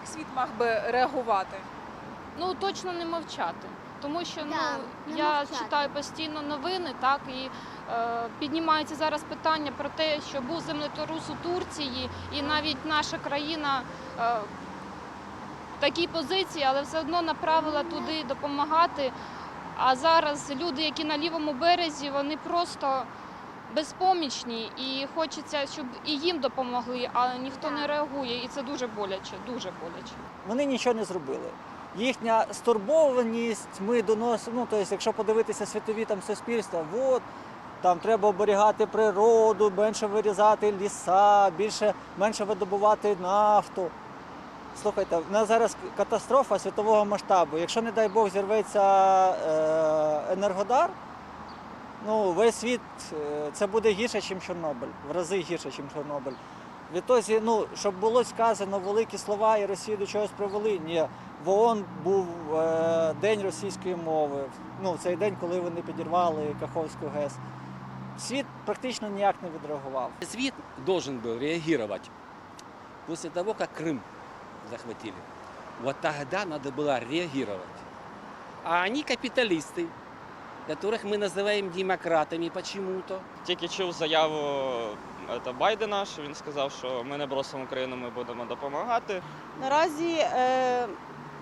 Як світ мав би реагувати? Ну точно не мовчати. Тому що ну Да, не я мовчати. читаю постійно новини, так і е, піднімається зараз питання про те, що був землетрус у Турції, і навіть наша країна е, в такій позиції, але все одно направила туди допомагати. А зараз люди, які на лівому березі, вони просто безпомічні, і хочеться, щоб і їм допомогли, а ніхто не реагує, і це дуже боляче, дуже боляче. Вони нічого не зробили. Їхня стурбованість ми доносимо. Ну, тобто, якщо подивитися світові там суспільства, от там треба оберігати природу, менше вирізати ліса, більше менше видобувати нафту. Слухайте, в нас зараз катастрофа світового масштабу. Якщо, не дай Бог, зірветься е, енергодар, ну весь світ е, це буде гірше, ніж Чорнобиль, в рази гірше, ніж Чорнобиль. Відтоді, ну, щоб було сказано великі слова і Росію до чогось привели. Ні, в ООН був е, день російської мови. Ну, цей день, коли вони підірвали Каховську ГЕС. Світ практично ніяк не відреагував. Свет должен был реагировать после того, как Крым захватили. Вот тогда надо было реагировать. А они капиталисты, которых мы называем демократами почему-то. Тільки чув заяву е, Байдена, що він сказав, що ми не бросимо Україну, ми будемо допомагати. Наразі е,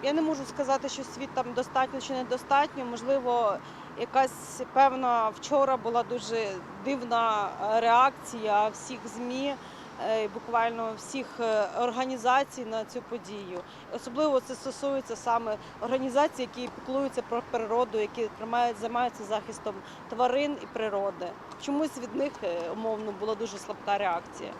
я не можу сказати, що світ там достатньо чи недостатньо. Можливо, якась певна вчора була дуже дивна е, реакція всіх ЗМІ. е, Буквально всіх е, організацій на цю подію. Особливо це стосується саме організацій, які піклуються про природу, які тримають, займаються захистом тварин і природи. Чомусь від них е, умовно була дуже слабка реакція.